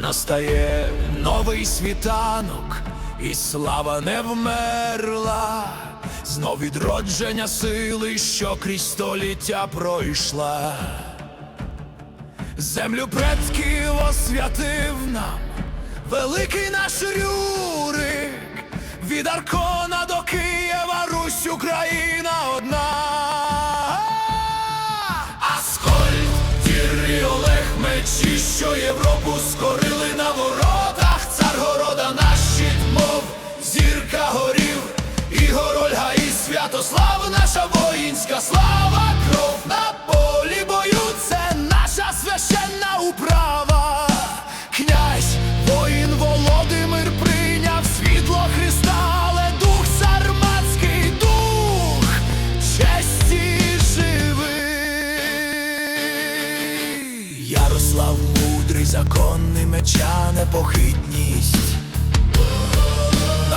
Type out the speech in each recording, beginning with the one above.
настає новий світанок, і слава не вмерла, знов відродження сили, що крізь століття пройшла. Землю предків освятив нам великий наш Рюрик, від Аркона до Києва, Русь, Україна одна. Аскольд, Тірі, Олег, мечі, що Європу скорили і Святослав, наша воїнська слава, кров на полі бою, це наша священна управа. Князь, воїн Володимир прийняв світло Христа, але дух сарматський дух честі живий. Ярослав мудрий, законний меча, непохитність.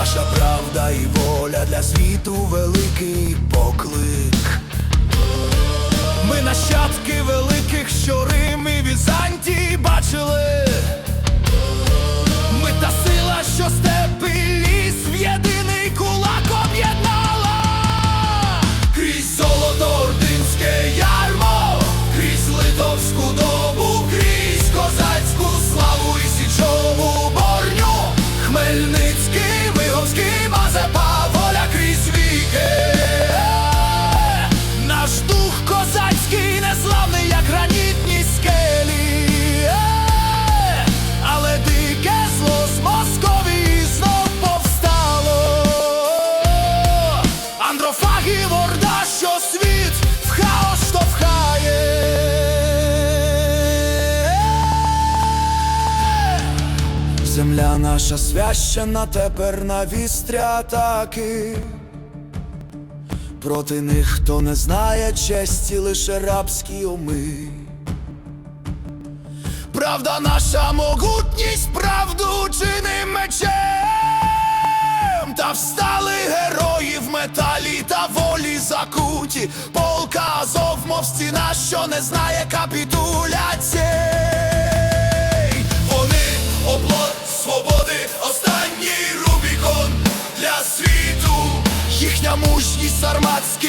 Наша правда і воля для світу великий поклик. Земля наша священа тепер на вістрі атаки. Проти них, хто не знає честі, лише рабські уми. Правда наша могутність, правду чиним мечем, та встали герої в металі та волі закуті, полка Азов, мов стіна, що не знає капітуляцій.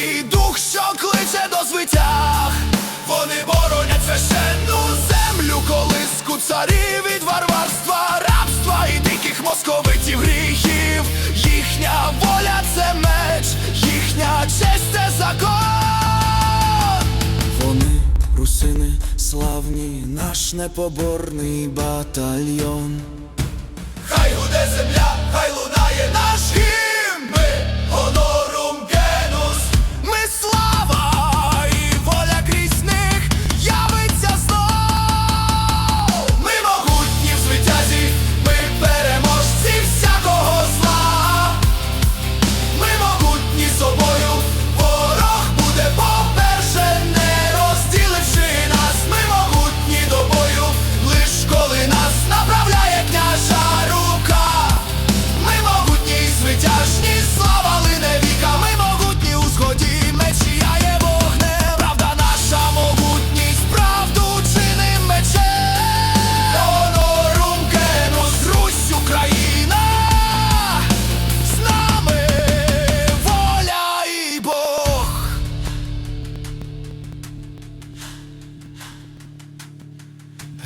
Сарматський дух, що кличе до звитяг. Вони боронять священну землю, колиску царів від варварства, рабства і диких московитів гріхів. Їхня воля це меч, їхня честь це закон. Вони, русини, славні, наш непоборний батальйон. Хай гуде земля, хай лунає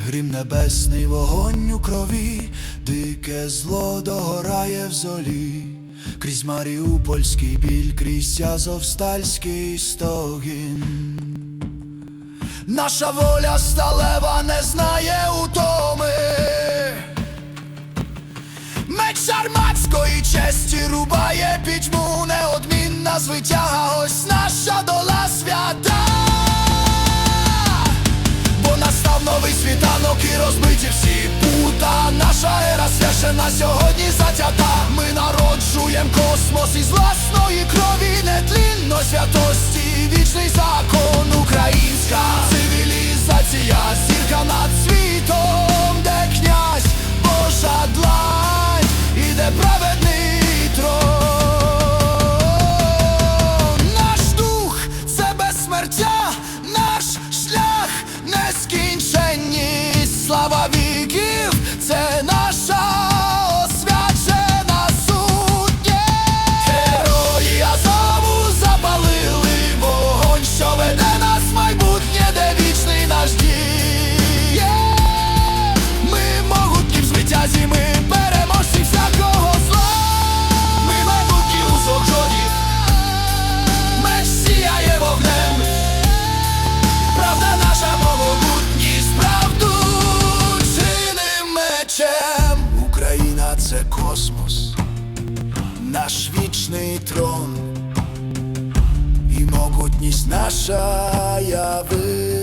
Грім небесний вогонь у крові, дике зло догорає в золі, крізь Маріупольський біль, крізь Азовстальський стогін. Наша воля сталева не знає утоми. Меч шарматської честі рубає пітьму, неодмінна звитяга, ось наша і розбиті всі пута. Наша ера священа сьогодні затята. Ми народжуєм космос із власної крові, нетлінно святості, могутність наша яви.